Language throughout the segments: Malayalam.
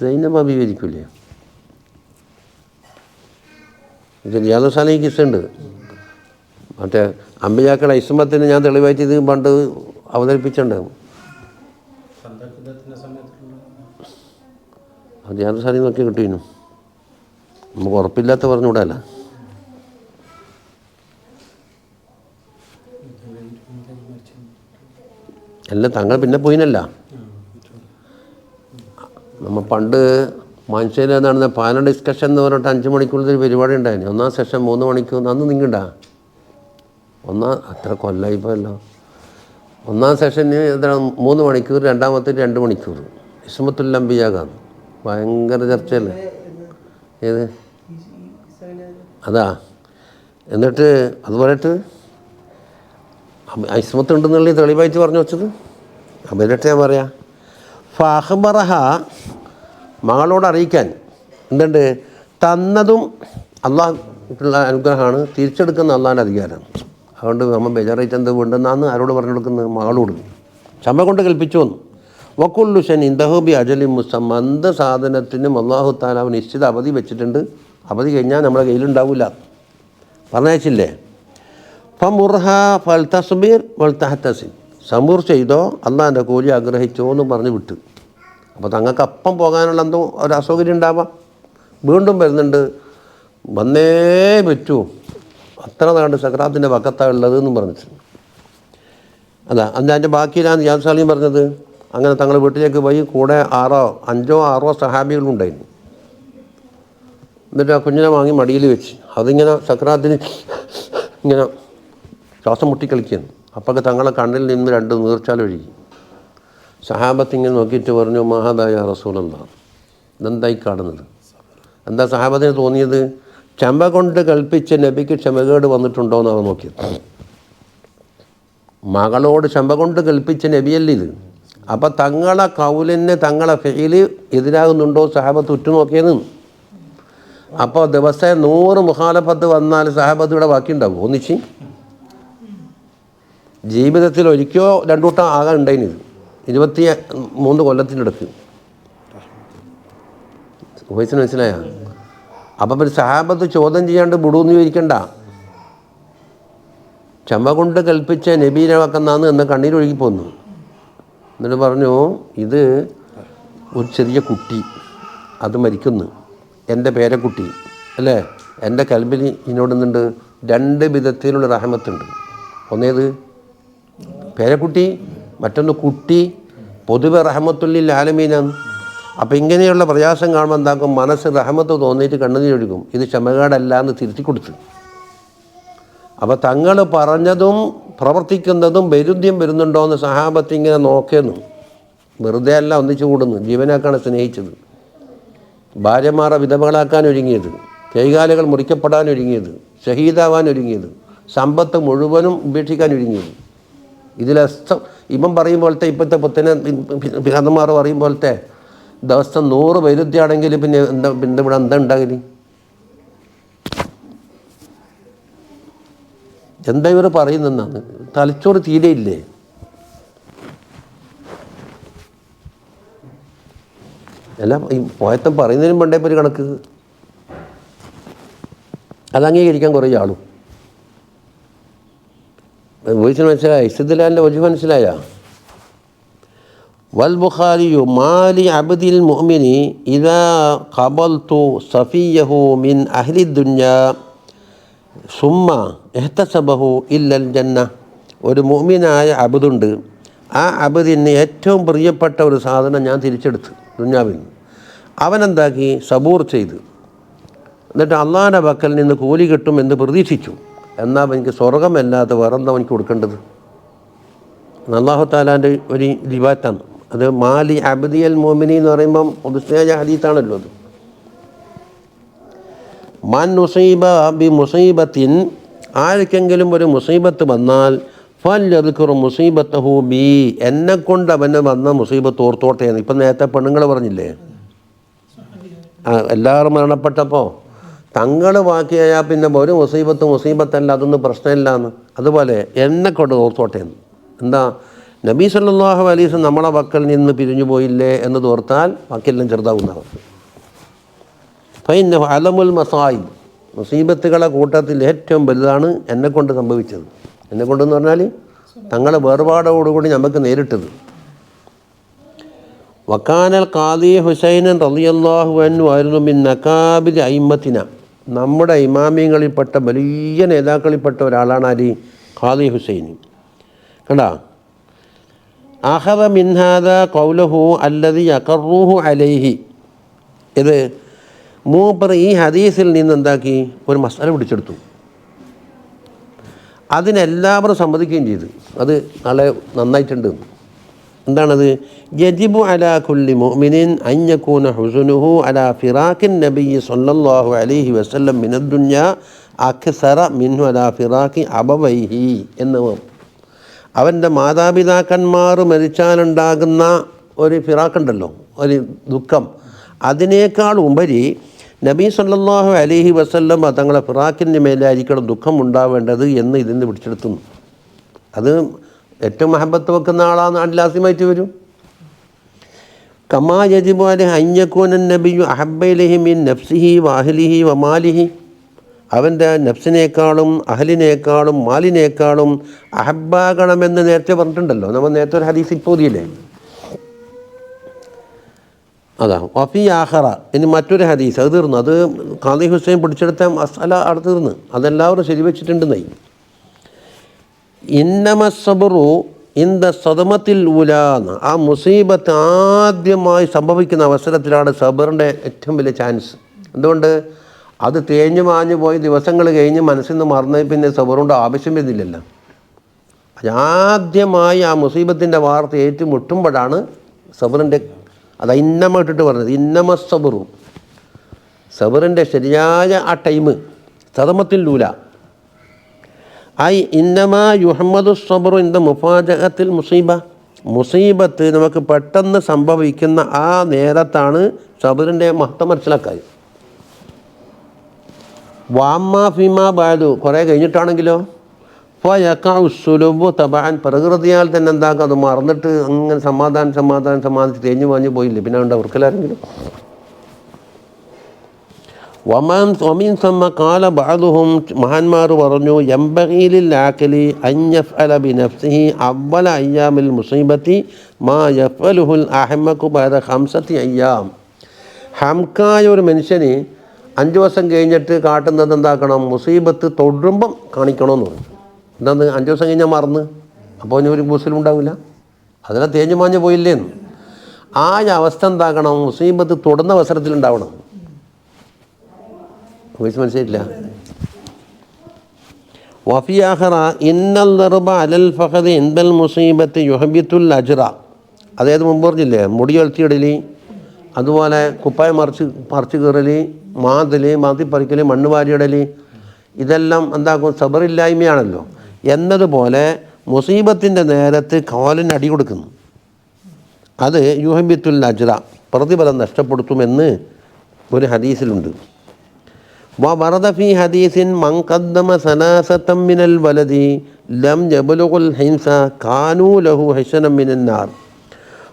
സൈനബ വിവരിക്കൂലേ ഈ കിസ്സുണ്ട്. മറ്റേ അമ്പയാക്കളെ ഇസ്മത്തിന് ഞാൻ തെളിവായിട്ട് ഇത് പണ്ട് അവതരിപ്പിച്ചിട്ടുണ്ടാകും അത് റിയാദ് സാലി നോക്കി കിട്ടിയിരുന്നു. നമുക്ക് ഉറപ്പില്ലാത്ത പറഞ്ഞുകൂടല്ല. എല്ലാം തങ്ങൾ പിന്നെ പോയിനല്ല. നമ്മൾ പണ്ട് മനുഷ്യരെ നടന്ന പാനൽ ഡിസ്കഷൻ എന്ന് പറഞ്ഞിട്ട് അഞ്ച് മണിക്കുള്ളിൽ ഒരു പരിപാടി ഉണ്ടായിരുന്നു ഒന്നാം സെഷൻ മൂന്ന് മണിക്കൂർ അന്ന് നിങ്ങണ്ട? ഒന്നാം അത്ര കൊല്ലായിപ്പോയല്ലോ. ഒന്നാം സെഷന് എത്ര മൂന്ന് മണിക്കൂർ രണ്ടാമത്തെ രണ്ട് മണിക്കൂർ. ഇസ്മത്തുല്ലംബിയാകാന്ന് ഭയങ്കര ചർച്ചയല്ലേ? ഏത്? അതാ. എന്നിട്ട് അത് പറയട്ട്. ഇസ്മത്ത് ഉണ്ടെന്നുള്ള തെളിവായിട്ട് പറഞ്ഞു വെച്ചത്. അപ്പം ഞാൻ പറയാം. ഫഹബറഹ മകളോട് അറിയിക്കാൻ. എന്തുണ്ട്? തന്നതും അള്ളാഹുള്ള അനുഗ്രഹമാണ്. തിരിച്ചെടുക്കുന്ന അള്ളാഹിന്റെ അധികാരമാണ് അതുകൊണ്ട് നമ്മൾ ബേജാറായിട്ട് എന്ത് വേണ്ടെന്നാന്ന് ആരോട് പറഞ്ഞു കൊടുക്കുന്നത് മകളോട് ചമ്മ കൊണ്ട് കൽപ്പിച്ചു വന്നു. വക്കുള്ളു ഷൻ ഇന്ദഹോബി അജലി മുസമ്മ എന്ത് സാധനത്തിനും അള്ളാഹു താലാവ് നിശ്ചിത അവധി വെച്ചിട്ടുണ്ട്. അവധി കഴിഞ്ഞാൽ നമ്മുടെ കയ്യിലുണ്ടാവില്ല പറഞ്ഞയച്ചില്ലേ? ഫമുർഹ ഫൽ തസ്ബീർ വൽ തഹത്തസിൻ. സമൂർ ചെയ്തോ അള്ളാഹിന്റെ കൂലി ആഗ്രഹിച്ചോ എന്ന് പറഞ്ഞു വിട്ടു. അപ്പോൾ തങ്ങൾക്ക് അപ്പം പോകാനുള്ള എന്തോ ഒരു അസൗകര്യം ഉണ്ടാവാം. വീണ്ടും വരുന്നുണ്ട്. വന്നേ പറ്റൂ. അത്ര നാണ്ട് സക്രാത്തിന്റെ പക്കത്താണ് ഉള്ളത് എന്നും പറഞ്ഞിട്ട്. അതാ അന്ന് അതിന്റെ ബാക്കിയിലാണ് യാദ് സാലിയും പറഞ്ഞത്. അങ്ങനെ തങ്ങൾ വീട്ടിലേക്ക് പോയി കൂടെ ആറോ അഞ്ചോ ആറോ സഹാബികളുണ്ടായിരുന്നു എന്നിട്ട് ആ കുഞ്ഞിനെ വാങ്ങി മടിയിൽ വെച്ച്. അതിങ്ങനെ സക്രാത്തിന് ഇങ്ങനെ ശ്വാസം മുട്ടിക്കളിക്കുന്നു അപ്പോൾ തങ്ങളെ കണ്ണിൽ നിന്ന് രണ്ട് നീർച്ചാൽ ഒഴുകി സഹാബത്ത് നോക്കിയിട്ട് പറഞ്ഞു മഹാദായ റസൂലല്ല. ഇതെന്തായി കാണുന്നത്? എന്താ സഹാബത്തിന് തോന്നിയത്? ക്ഷമ കൊണ്ട് കൽപ്പിച്ച നബിക്ക് ക്ഷമകേട് വന്നിട്ടുണ്ടോ എന്നാണ് നോക്കിയത്. മകളോട് ക്ഷമ കൊണ്ട് കൽപ്പിച്ച നബിയല്ല ഇത്? അപ്പം തങ്ങളെ കൗലിന് തങ്ങളെ ഫെയിൽ എതിരാകുന്നുണ്ടോ സഹാബത്ത് ഉറ്റുനോക്കിയത്? അപ്പോൾ ദിവസം നൂറ് മുഹാലഫത്ത് വന്നാൽ സഹാബത്ത് ഇവിടെ ബാക്കിയുണ്ടാവും. ഒന്നിച്ച്. ജീവിതത്തിൽ ഒരിക്കോ രണ്ടൂട്ടം ആകാൻ ഉണ്ടായിന് ഇത്. ഇരുപത്തി മൂന്ന് കൊല്ലത്തിനടുത്ത് വയസ്സിന് മനസ്സിലായ? അപ്പം ഒരു സഹാബത്ത് ചോദ്യം ചെയ്യാണ്ട് വിടൂന്ന് ചോദിക്കണ്ട. ചമ്മ കൊണ്ട് കൽപ്പിച്ച നബീനെ വെക്കുന്നാന്ന് എന്ന കണ്ണീരൊഴുകി പോന്നു. എന്നിട്ട് പറഞ്ഞു ഇത് ഒരു ചെറിയ കുട്ടി അത് മരിക്കുന്നു. എന്റെ പേരക്കുട്ടി അല്ലേ? എന്റെ കൽബിൽ ഇതിനോട് നിന്നുണ്ട് രണ്ട് വിധത്തിലുള്ള റഹമത്തുണ്ട്. ഒന്നേത്? പേരക്കുട്ടി മറ്റൊന്ന് കുട്ടി പൊതുവെ റഹമത്തുള്ളിൽ ആലമീനാണ്. അപ്പം ഇങ്ങനെയുള്ള പ്രയാസം കാണുമ്പോൾ എന്താക്കും? മനസ്സ് റഹമത്ത് തോന്നിയിട്ട് കണ്ണുനീരൊഴുകും ഇത് ക്ഷമകേടല്ല എന്ന് തിരുത്തി കൊടുത്തു. അപ്പോൾ തങ്ങൾ പറഞ്ഞതും പ്രവർത്തിക്കുന്നതും വൈരുദ്ധ്യം വരുന്നുണ്ടോ എന്ന് സഹാബത്ത് ഇങ്ങനെ നോക്കിയെന്നു. വെറുതെ അല്ല ഒന്നിച്ചു കൂടുന്നു. ജീവനാക്കാണ് സ്നേഹിച്ചത്. ഭാര്യമാരെ വിധവകളാക്കാൻ ഒരുങ്ങിയത്. കൈകാലുകൾ മുറിക്കപ്പെടാൻ ഒരുങ്ങിയത്. ഷഹീദാവാൻ ഒരുങ്ങിയത്. സമ്പത്ത് മുഴുവനും ഉപേക്ഷിക്കാൻ ഒരുങ്ങിയത്. ഇതിലസ്ഥം ഇപ്പം പറയും പോലത്തെ ഇപ്പോഴത്തെ പുത്തനെ പിതാന്മാർ പറയും പോലത്തെ ദിവസം നൂറ് വൈരുദ്ധ്യമാണെങ്കിൽ പിന്നെ എന്താ പിന്നെ ഇവിടെ എന്താ ഉണ്ടാകൽ? എന്താ ഇവർ പറയുന്നെന്നാണ് തലച്ചോറ് തീരെയില്ലേ എല്ലാം ഈ പോയത്തം പറയുന്നതിനും പണ്ടേ ഒരു കണക്ക്. അത് അംഗീകരിക്കാൻ കുറേ ആളും. വോയിസിന് മനസ്സിലായ? ഇസ്തുദ്ലാലിന്റെ ഒജു മനസ്സിലായ? വൽ ബുഖാരിയു മാലി അബ്ദിൽ മുഅ്മിനി ഇദാ ഖബൽതു സഫിയഹു മിൻ അഹ്ലി ദുഞ്ഞ സുമ്മ എഹ്തസബഹു ഇല്ലൽ ജന്ന. ഒരു മുഅ്മിനായ അബുദുണ്ട്. ആ അബദിന് ഏറ്റവും പ്രിയപ്പെട്ട ഒരു സാധനം ഞാൻ തിരിച്ചെടുത്തു ദുഞ്ഞാവിൽ നിന്ന്. അവനെന്താക്കി? സബൂർ ചെയ്ത്. എന്നിട്ട് അള്ളാഹിന്റെ പക്കൽ നിന്ന് കൂലി കിട്ടുമെന്ന് പ്രതീക്ഷിച്ചു. എന്നാൽ എനിക്ക് സ്വർഗമല്ലാതെ വേറെന്താ എനിക്ക് കൊടുക്കേണ്ടത്? അള്ളാഹു താലാന്റെ ഒരു ലിബാത്താണ് അത് മാലി അബദിയൽ മോമിനി എന്ന് പറയുമ്പം ഉദ്സ്നേഹ ഹദീത്താണല്ലോ അത്. മൻ മുസൈബ ബി മുസൈബത്തിൻ ആർക്കെങ്കിലും ഒരു മുസൈബത്ത് വന്നാൽ ഫൽ ഫല്യദ്ക്കുർ മുസീബത്തഹു ബി എന്നെ കൊണ്ട് അവന് വന്ന മുസീബത്ത് ഓർത്തോട്ടെ ഇപ്പം നേരത്തെ പെണ്ണുങ്ങൾ പറഞ്ഞില്ലേ? എല്ലാവരും മരണപ്പെട്ടപ്പോൾ തങ്ങൾ ബാക്കിയായാൽ പിന്നെ ഒരു മുസീബത്ത് മുസീബത്തല്ല അതൊന്നും പ്രശ്നമില്ല എന്ന്. അതുപോലെ എന്നെ കൊണ്ട് ഓർത്തോട്ടെ എന്ന്. എന്താ? നബി സല്ലല്ലാഹു അലീസ് നമ്മളെ പക്കൽ നിന്ന് പിരിഞ്ഞു പോയില്ലേ എന്ന് തോർത്താൽ ബാക്കിയെല്ലാം ചെറുതാവുന്നതാണ്. ഫൈന അലമുൽ മസായി മുസീബത്തുകളെ കൂട്ടത്തിൽ ഏറ്റവും വലുതാണ് എന്നെ കൊണ്ട് സംഭവിച്ചത്. എന്നെ കൊണ്ടെന്ന് പറഞ്ഞാൽ തങ്ങളെ വേർപാടോടുകൂടി നമുക്ക് നേരിട്ടത്. വക്കാനൽ ഖാദി ഹുസൈനൻ റളിയല്ലാഹു അൻഹു ആയിരുന്നു മിൻ നക്കാബിൽ അയിമത്തിന. നമ്മുടെ ഇമാമിയങ്ങളിൽപ്പെട്ട വലിയ നേതാക്കളിൽപ്പെട്ട ഒരാളാണ് അലി ഖാദി ഹുസൈൻ കണ്ടാ? അഹദ മിൻഹാദ കൗലഹു അല്ലതി അക്കറൂഹു അലൈഹി. ഇത് മൂപ്പർ ഈ ഹദീസിൽ നിന്ന് എന്താക്കി ഒരു മസാല പിടിച്ചെടുത്തു. അതിനെല്ലാവരും സമ്മതിക്കുകയും ചെയ്തു. അത് നാളെ നന്നായിട്ടുണ്ട്. എന്താണത്? യജിബു അലാ കുല്ലി മുഅ്മിനിൻ അഞ്ഞക്കൂന ഹുസുനുഹു അലാ ഫിറാഖിൻ നബിയ സല്ലല്ലാഹു അലൈഹി വസല്ലം മിനദ്ദുന്യ അഖ്സറ മിൻഹു അലാ ഫിറാഖി അബവൈഹി എന്ന് അവന്റെ മാതാപിതാക്കന്മാർ മരിച്ചാലുണ്ടാകുന്ന ഒരു ഫിറാഖുണ്ടല്ലോ ഒരു ദുഃഖം. അതിനേക്കാൾ ഉപരി നബി സല്ലാഹു അലൈഹി വസല്ലം തങ്ങളെ ഫിറാഖിന്റെ മേലായിരിക്കണം ദുഃഖം ഉണ്ടാവേണ്ടത് എന്ന് ഇതിന് പിടിച്ചെടുത്തുന്നു അത് ഏറ്റവും മഹബത്ത് വെക്കുന്ന ആളാണ് അല്ലാസ്യമായിട്ട് വരും. കമാ യജിബു അലി അഞ്ഞക്കൂനൻ നബിയു അഹബലിഹി മിൻ നഫ്സിഹി വാഹലിഹി വമാലിഹി അവന്റെ നഫ്സിനേക്കാളും അഹലിനേക്കാളും മാലിനേക്കാളും അഹബാകണമെന്ന് നേരത്തെ പറഞ്ഞിട്ടുണ്ടല്ലോ. നമ്മൾ നേരത്തെ ഒരു ഹദീസ് ഇപ്പോതിയില്ലേ അതാ വഫി ആഹറ ഇനി മറ്റൊരു ഹദീസ് അത് തീർന്നു. അത് ഖാദി ഹുസൈൻ പിടിച്ചെടുത്ത മസാല അവിടെ തീർന്ന്. അതെല്ലാവരും ശരിവെച്ചിട്ടുണ്ടെന്നായി. ഇന്നമസബറു ഇന്ത സദമത്തിൽ ഉലാന്ന്. ആ മുസീബത്ത് ആദ്യമായി സംഭവിക്കുന്ന അവസരത്തിലാണ് സബറിന്റെ ഏറ്റവും വലിയ ചാൻസ്. എന്തുകൊണ്ട്? അത് തേഞ്ഞു മാഞ്ഞു പോയി ദിവസങ്ങൾ കഴിഞ്ഞ് മനസ്സിൽ നിന്ന് മറന്നു പിന്നെ സബറുണ്ട് ആവശ്യം വരുന്നില്ലല്ലോ ആദ്യമായി ആ മുസീബത്തിന്റെ വാർത്ത ഏറ്റുമുട്ടുമ്പോഴാണ് സബറിന്റെ അത് ഇന്നമ ഇട്ടിട്ട് പറഞ്ഞത്. ഇന്നമ സബറു. സബറിന്റെ ശരിയായ ആ ടൈം സദമത്തിൽ ലൂല ഐ ഇന്നമാ യുഹമ്മദു സബറു ഇൻ ദ മുഫാജകത്തിൽ മുസീബ. മുസീബത്ത് നമുക്ക് പെട്ടെന്ന് സംഭവിക്കുന്ന ആ നേരത്താണ് സബറിന്റെ മഹത്വം മനസ്സിലാക്കാൻ വാമ്മ ഫിമ ബാലു കുറേ കഴിഞ്ഞിട്ടാണെങ്കിലോ? ഫയക്കുലുബു തബാൻ പ്രകൃതിയാൽ തന്നെ എന്താക്കും അത് മറന്നിട്ട് അങ്ങനെ സമാധാനം സമാധാനം സമാധാനിച്ച് തേഞ്ഞു വാഞ്ഞു പോയില്ലേ? പിന്നെ ഉണ്ട് അവർക്കെല്ലാരെങ്കിലും വമാൻ ഒമീൻ സമ്മ കാല ബാദുഹും മഹാന്മാർ പറഞ്ഞു എംബഹീലിൽ ആക്കലി അഞ്ഞഫ് അല ബി നഫ്സിഹി അവല അയ്യാമിൽ മുസീബത്തി മാ യഫലുഹുൽ അഹമ്മക്കു ബാദ ഹംസത്തി അയ്യാം. ഹംക്കായ ഒരു മനുഷ്യന് അഞ്ച് ദിവസം കഴിഞ്ഞിട്ട് കാട്ടുന്നത് എന്താക്കണം? മുസീബത്ത് തൊടുമ്പം കാണിക്കണമെന്ന് പറഞ്ഞു. എന്താന്ന്? അഞ്ച് ദിവസം കഴിഞ്ഞാൽ മറന്ന്. അപ്പോൾ ഇനി ഒരു മുസ്ലിം ഉണ്ടാവില്ല. അതിനെ തേഞ്ഞു മാഞ്ഞു പോയില്ലേന്ന്. ആ അവസ്ഥ എന്താക്കണം മുസീബത്ത് തൊടുന്ന അവസരത്തിൽ ഉണ്ടാവണം. വോയിസ് മനസ്സിലായില്ല വഫിയാഹറ ഇന്നൽ നിർബ അലൽ ഫഹദ് ഇൻബൽ മുസീബത്ത് യുഹബിത്തുൽ അജ്റ. അതായത് മുമ്പ് പറഞ്ഞില്ലേ മുടി ഒളിച്ചിടലി അതുപോലെ കുപ്പായ മറിച്ച് പറിച്ച് കീറലി മാന്തൽ മാന്തി പറിക്കൽ മണ്ണ് വാരിയിടലി ഇതെല്ലാം എന്താക്കും? സബറില്ലായ്മയാണല്ലോ. എന്നതുപോലെ മുസീബത്തിന്റെ നേരത്ത് കാലിന് അടി കൊടുക്കുന്നു. അത് യുഹബിത്തുൽ അജ്റ പ്രതിഫലം നഷ്ടപ്പെടുത്തുമെന്ന് ഒരു ഹദീസിലുണ്ട്. വറദ ഹദീസിൻ മങ്കദ്ദമ സനാസത്തം മിനൽ വലതി ലം ജബലുകുൽ ഹിംസ കാനൂ ലഹു ഹെഷനം മിനന്നാർ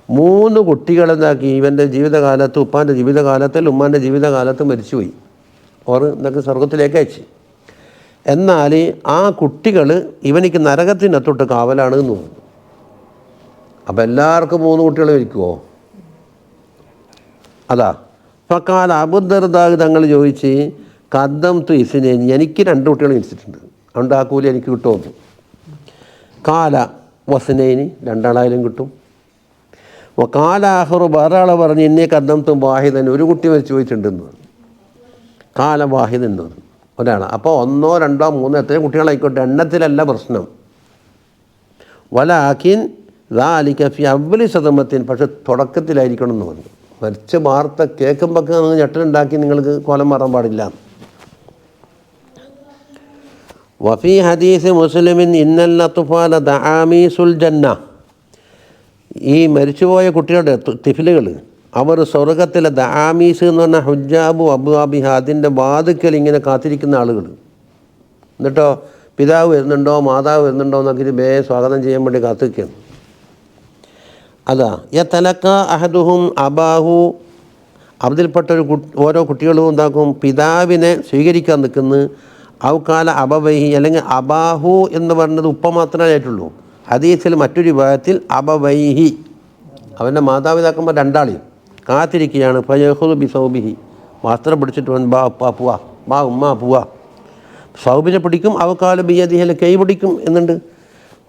മൂന്ന് കുട്ടികളെന്താക്കി ഇവന്റെ ജീവിതകാലത്ത് ഉപ്പാന്റെ ജീവിതകാലത്തിൽ ഉമ്മാന്റെ ജീവിതകാലത്ത് മരിച്ചുപോയി. ഓർ എന്നൊക്കെ സ്വർഗത്തിലേക്ക് അയച്ചു. എന്നാൽ ആ കുട്ടികൾ ഇവനിക്ക് നരകത്തിനത്തൊട്ട് കാവലാണ് എന്ന് തോന്നുന്നു അപ്പം എല്ലാവർക്കും മൂന്ന് കുട്ടികൾ മരിക്കുമോ അതാ. ഫക്കാൽ അബുദർദാഗ് തങ്ങൾ ചോദിച്ച് കദ്ദം തു ഇസിനെ എനിക്ക് രണ്ട് കുട്ടികളും ജനിച്ചിട്ടുണ്ട്. അതുകൊണ്ട് ആ കൂലി എനിക്ക് കിട്ടുമെന്ന്. കാല വസനേന് രണ്ടാളായാലും കിട്ടും. കാല ആഹറു വേറെ ആളെ പറഞ്ഞ് എന്നെ കദ്ദം തു വാഹിദൻ ഒരു കുട്ടി മരിച്ചു പോയിട്ടുണ്ടെന്ന് കാല വാഹിദൻ എന്ന് പറഞ്ഞു ഒരാളാണ് അപ്പോൾ ഒന്നോ രണ്ടോ മൂന്നോ എത്രയും കുട്ടികളായിക്കോട്ടെ എണ്ണത്തിലല്ല പ്രശ്നം. വലാഖിൻ ദാലിക്ക ഫി അവലി ശതമത്തിൻ പക്ഷെ തുടക്കത്തിലായിരിക്കണം എന്ന് പറഞ്ഞു. മരിച്ച വാർത്ത കേൾക്കുമ്പോൾ ഞെട്ടലുണ്ടാക്കി നിങ്ങൾക്ക് കോലം മാറാൻ പാടില്ല. വഫി ഹദീസ് മുസ്ലിമിൻ ഇന്നൽ തുഫാല ദആമീസുൽ ജന്ന. ഈ മരിച്ചുപോയ കുട്ടികളുടെ തിഫിലുകൾ അവർ സ്വർഗത്തിലെ ദാമീസ് എന്ന് പറഞ്ഞ ഹുജാബു അബുആബിഹ അതിന്റെ വാതുക്കൽ ഇങ്ങനെ കാത്തിരിക്കുന്ന ആളുകൾ എന്നിട്ടോ പിതാവ് വരുന്നുണ്ടോ മാതാവ് വരുന്നുണ്ടോ എന്നൊക്കെ ബേ സ്വാഗതം ചെയ്യാൻ വേണ്ടി കാത്തിരിക്കുകയാണ്. അതാ യതലക്ക അഹദുഹും അബാഹു അതിൽപ്പെട്ട ഒരു ഓരോ കുട്ടികളും എന്താക്കും പിതാവിനെ സ്വീകരിക്കാൻ നിൽക്കുന്നു ഔക്കാല അബവൈഹി അല്ലെങ്കിൽ അബാഹു എന്ന് പറഞ്ഞത് ഉപ്പ മാത്രമേ ആയിട്ടുള്ളൂ. ഹദീസിൽ മറ്റൊരു വിഭാഗത്തിൽ അബവൈഹി. അവന്റെ മാതാപിതാക്കന്മാർ രണ്ടാളെയും. കാത്തിരിക്കുകയാണ്. ഫയഹുദ് ബി സൗബിഹി. വസ്ത്രം പിടിച്ചിട്ട് വൻ ബാ ഉപ്പ പൂവാ. ബാ ഉമ്മ പൂവാ. സൗബിനെ പിടിക്കും അവക്കാല ബിയദിഹൽ കൈ പിടിക്കും എന്നുണ്ട്.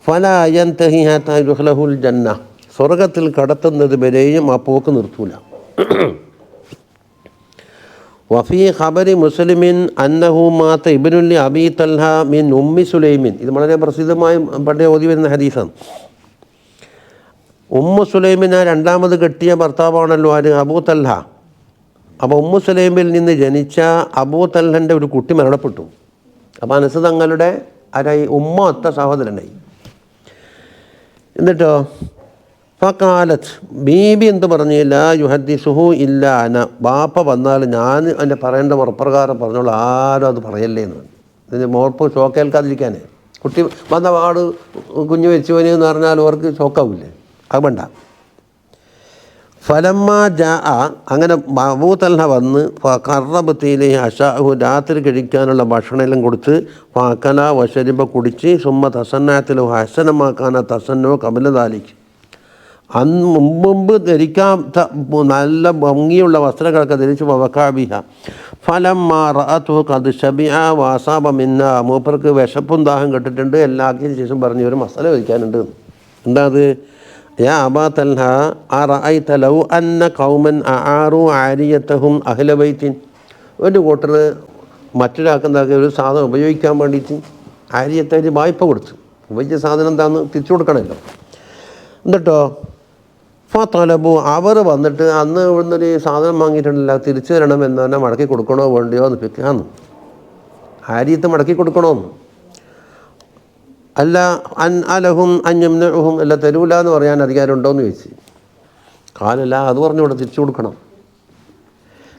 ഫലഹുൽ ജന്ന. സ്വർഗത്തിൽ കടത്തുന്നത് വരെയും ആ പോക്ക് നിർത്തൂല. വഫി ഖബരി മുസ്ലിമിൻ അന്നഹു മാത്ത ഇബിനുല്ലി അബി തൽഹ മിൻ ഉമ്മി സുലൈമിൻ. ഇത് വളരെ പ്രസിദ്ധമായി പണ്ടേ ഓതി വരുന്ന ഹദീസാണ്. ഉമ്മു സുലൈമിനെ രണ്ടാമത് കെട്ടിയ ഭർത്താവാണല്ലോ ആര്? അബൂ തൽഹ. അപ്പോൾ ഉമ്മു സുലൈമിൽ നിന്ന് ജനിച്ച അബൂ തൽഹന്റെ ഒരു കുട്ടി മരണപ്പെട്ടു. അപ്പോൾ അനസ് തങ്ങളുടെ ആരായി? ഉമ്മ ഒത്ത സഹോദരനായി. എന്നിട്ടോ? ഫക്കാലത്ത് ബീബി എന്ത് പറഞ്ഞില്ല യുഹദ്ദിസുഹു ഇല്ല അന. ബാപ്പ വന്നാൽ ഞാൻ എന്റെ പറയേണ്ട മുറപ്രകാരം പറഞ്ഞോളൂ. ആരും അത് പറയല്ലേ എന്ന് പറഞ്ഞു. ഇതിന് മോർപ്പ് ഷോക്കേൽക്കാതിരിക്കാനേ. കുട്ടി വന്ന പാട് കുഞ്ഞു വെച്ചുവന് എന്ന് പറഞ്ഞാൽ അവർക്ക് ഷോക്കാവില്ലേ അത് വേണ്ട. ഫലമ്മ ജാ അങ്ങനെ മബൂത്തൽഹ വന്ന് കറബത്തിയിലെ അഷാഹു രാത്രി കഴിക്കാനുള്ള ഭക്ഷണമെല്ലാം കൊടുത്ത് ഫാക്കല വശരിമ്പ കുടിച്ച് സുമ്മ തസന്നാത്തിലോ ഹസനമാക്കാന തസന്നോ കമലതാലിക്ക് അന്ന് മുമ്പ് മുമ്പ് ധരിക്കാൻ നല്ല ഭംഗിയുള്ള വസ്ത്രങ്ങളൊക്കെ ധരിച്ച് വക്കാബിഹ ഫലം മാറാത്തു കത് ഷബിയ വാസാപമിന്ന മൂപ്പർക്ക് വിശപ്പും ദാഹം കെട്ടിട്ടുണ്ട്. എല്ലാത്തിനും ശേഷം പറഞ്ഞു ഒരു മസാല കഴിക്കാനുണ്ട് എന്താ അത്? യാ അബാ തൽഹ അറഅയ്ത തലൗ അന്ന കൗമൻ ആറു ആരിയത്തഹും അഹ്ല ബൈത്തിൻ. ഒരു കൂട്ടർ മറ്റൊരാൾക്ക് എന്താക്കി ഒരു സാധനം ഉപയോഗിക്കാൻ വേണ്ടിയിട്ട് ആര്യത്തെ വായ്പ കൊടുത്തു. ഉപയോഗിച്ച സാധനം എന്താണെന്ന് തിരിച്ചു കൊടുക്കണമല്ലോ. എന്നിട്ടോ? ഫലബു അവർ വന്നിട്ട് അന്ന് ഇവിടുന്നൊരു സാധനം വാങ്ങിയിട്ടുണ്ടല്ലോ തിരിച്ചു തരണം എന്ന് പറഞ്ഞാൽ മടക്കി കൊടുക്കണോ വേണ്ടിയോ എന്ന് പിക്കാന്ന് ആര്യത്ത് മടക്കി കൊടുക്കണോന്ന്. അല്ല അൻ അലഹും അഞ്ഞുംനഹും അല്ല തരൂല എന്ന് പറയാൻ അധികാരം എന്ന് ചോദിച്ചു. കാലല്ല അത് പറഞ്ഞുകൂടെ തിരിച്ചു കൊടുക്കണം.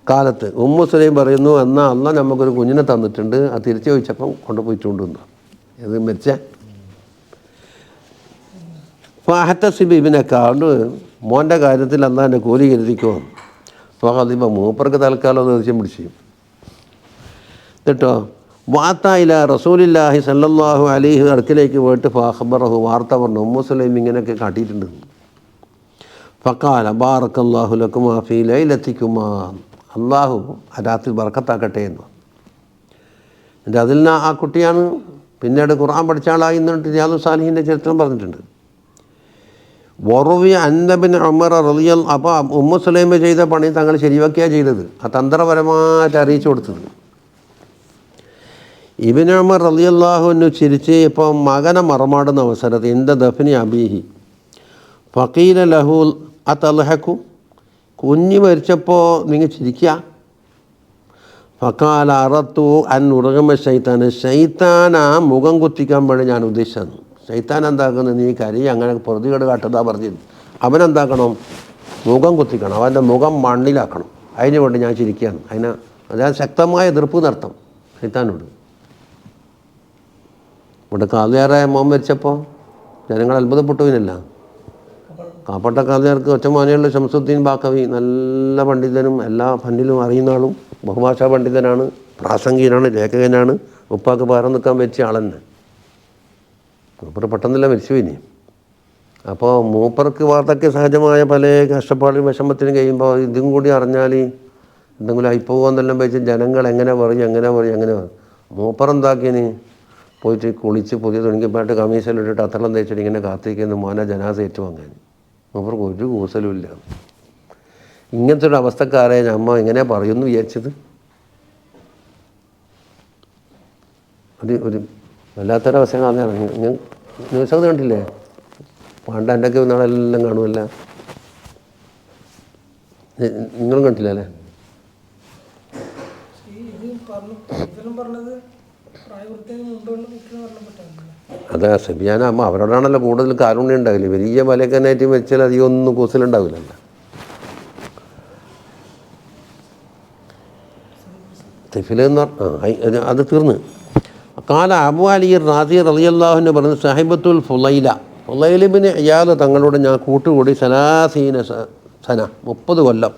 കാലത്ത് ഉമ്മു സുലൈം പറയുന്നു എന്നാൽ അല്ല നമുക്കൊരു കുഞ്ഞിനെ തന്നിട്ടുണ്ട് അത് തിരിച്ചു ചോദിച്ചപ്പം കൊണ്ടുപോയിട്ടുണ്ട് ഇത് മരിച്ച? ഫാഹത്തസിബ് ഇബിനൊക്കെ അതുകൊണ്ട് മോന്റെ കാര്യത്തിൽ അന്നാ എന്റെ കൂലി കരുതിക്കോ. സ്വാഗതിപ്പോൾ മൂപ്പർക്ക് തൽക്കാലം ഒന്ന് ദേഷ്യം പിടിച്ചു. എന്നിട്ടോ വാത്തായില്ല റസൂലില്ലാഹി സല്ലാഹു അലിഹു അടുക്കിലേക്ക് പോയിട്ട് ഫാഹബറഹു വാർത്ത പറഞ്ഞു ഉമ്മു സുലൈം ഇങ്ങനെയൊക്കെ കാട്ടിയിട്ടുണ്ട്. ഫക്കാല ബാറക്കല്ലാഹു ലക്കുമാ ഫീ ലൈലത്തിക്കുമാ. അള്ളാഹു ആ രാത്രി ബർക്കത്താക്കട്ടെ എന്ന്. എന്നിട്ട് അതിൽ ആ കുട്ടിയാണ് പിന്നീട് ഖുർആൻ പഠിച്ച ആളായി എന്നിട്ട് റിയാദു സാലിഹിന്റെ ചരിത്രം പറഞ്ഞിട്ടുണ്ട്. വറുവി അന്നബിൻ ഉമർ റളിയൽ അപ്പോൾ ഉമ്മ സുലൈമ ചെയ്ത പണി തങ്ങൾ ശരിവെക്കുകയാണ് ചെയ്തത്. ആ തന്ത്രപരമായിട്ട് അറിയിച്ചു കൊടുത്തത്. ഇബിൻ ഉമർ റളിയല്ലാഹുവിന് ചിരിച്ച് ഇപ്പം മകനെ മറമാടുന്ന അവസരത്തിൽ എന്ത ദഫിനി അബീഹി ഫക്കീല ലഹു ആ തലഹക്കു കുഞ്ഞ് മരിച്ചപ്പോൾ നിങ്ങൾ ചിരിക്കുക ഫക്കാൽ അറത്തു അൻ ഉറകമ ശൈത്താൻ ശൈത്താൻ ആ മുഖം കുത്തിക്കാൻ വേണ്ടി ഞാൻ ഉദ്ദേശിച്ചത് ശൈത്താൻ എന്താക്കുന്നത് നീ കരി അങ്ങനെ പ്രതികേട് കാട്ടുന്ന പറഞ്ഞത് അവനെന്താക്കണം മുഖം കുത്തിക്കണം. അവന്റെ മുഖം മണ്ണിലാക്കണം. അതിന് വേണ്ടി ഞാൻ ചിരിക്കുകയാണ്. അതിന് അതായത് ശക്തമായ എതിർപ്പ് നടത്തം ശൈത്താനോട് ഇവിടെ കാതുകാരായ മോൻ മരിച്ചപ്പോൾ ജനങ്ങൾ അത്ഭുതപ്പെട്ടുവിനല്ല. കാപ്പട്ട കാതുകാർക്ക് ഒറ്റമാനയുള്ള ശംസുദ്ദീൻ ബാക്കവി. നല്ല പണ്ഡിതനും എല്ലാ ഫണ്ടിലും അറിയുന്ന ആളും ബഹുഭാഷാ പണ്ഡിതനാണ് പ്രാസംഗികനാണ് ലേഖകനാണ്. ഉപ്പാക്ക് പാരം നിൽക്കാൻ വെച്ച ആളെന്നെ. മൂപ്പർ പെട്ടെന്നില്ല മരിച്ചു ഇനി. അപ്പോൾ മൂപ്പർക്ക് വാർദ്ധക്യ സഹജമായ പല കഷ്ടപ്പാടും വിഷമത്തിനും കഴിയുമ്പോൾ ഇതും കൂടി അറിഞ്ഞാൽ എന്തെങ്കിലും ആയിപ്പോകുമെന്നെല്ലാം വെച്ച് ജനങ്ങൾ എങ്ങനെ പറയും എങ്ങനെ പറയും എങ്ങനെ പറയും. മൂപ്പർ എന്താക്കിയന്? പോയിട്ട് കുളിച്ച് പുതിയ തുണിക്കപ്പായിട്ട് കമ്മീഷനിൽ ഇട്ടിട്ട് അത്തളം തേച്ചിട്ട് ഇങ്ങനെ കാത്തിരിക്കുന്ന മോനെ ജനാസ ഏറ്റുവാങ്ങാൻ. മൂപ്പർക്ക് ഒരു കൂസലും ഇല്ല. ഇങ്ങനത്തെ ഒരു അവസ്ഥക്കാരെ അമ്മ എങ്ങനെ പറയുമെന്ന് വിചാരിച്ചത്? ഒരു ഒരു വല്ലാത്തൊരവസ്ഥയാണ് ഞാൻ ന്യൂസൊക്കെ കണ്ടില്ലേ പാണ്ഡാന്റെയൊക്കെ നാളെല്ലാം കാണുമല്ല നിങ്ങളും കണ്ടില്ല അല്ലേ? അതെ സെബിയാന അമ്മ അവരോടാണല്ലോ കൂടുതൽ കാരുണ്യം ഉണ്ടാവില്ല വലിയ മലക്കനായിട്ട് വെച്ചാൽ അധികം ഒന്നും കൂസലുണ്ടാവില്ലല്ലോ. തെഫിൽ പറഞ്ഞു അത് അത് തീർന്ന്. കാല അബു അലി റാസി റളിയല്ലാഹുവിനെ പറഞ്ഞു സാഹിബത്തുൽ ഫുലൈല. ഫുലൈലിബിന് ഇയാൾ തങ്ങളോട് ഞാൻ കൂട്ടുകൂടി സലാസീന സന മുപ്പത് കൊല്ലം.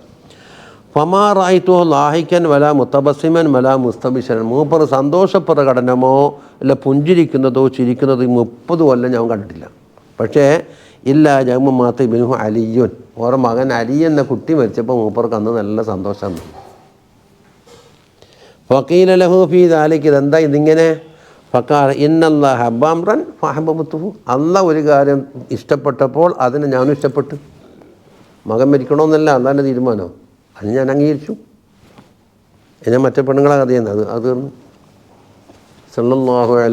ഫമാ ഫമാറായിട്ടോ ലാഹിക്കൻ വല മുത്തബസിമൻ വല മുസ്തബിശൻ. മൂപ്പർ സന്തോഷപ്രകടനമോ അല്ല പുഞ്ചിരിക്കുന്നതോ ചിരിക്കുന്നതോ ഈ മുപ്പത് കൊല്ലം ഞാൻ കണ്ടിട്ടില്ല. പക്ഷേ ഇല്ല ജമ്മ മാത്ത ബിനുഹു അലിയുൻ. ഓരോ മകൻ അലി എന്ന കുട്ടി മരിച്ചപ്പോൾ മൂപ്പർക്ക് അന്ന് നല്ല സന്തോഷം ഫക്കീല ലഹു ഫീ ദാലിക്ക് ഇതെന്താ ഇതിങ്ങനെ? ഫക്കാർ ഇന്നല്ലാ ഹബ്ബാമ്രൻ ഫഹബത്തുഹു അല്ല ഒരു കാര്യം ഇഷ്ടപ്പെട്ടപ്പോൾ അതിന് ഞാനും ഇഷ്ടപ്പെട്ടു. മകൻ മരിക്കണമെന്നല്ല അല്ലാന്റെ തീരുമാനം അത് ഞാൻ അംഗീകരിച്ചു. എന്നെ മറ്റേ പെണ്ണുങ്ങളെ കഥയെന്ന് അത് അത് സല്ലല്ലാഹു അല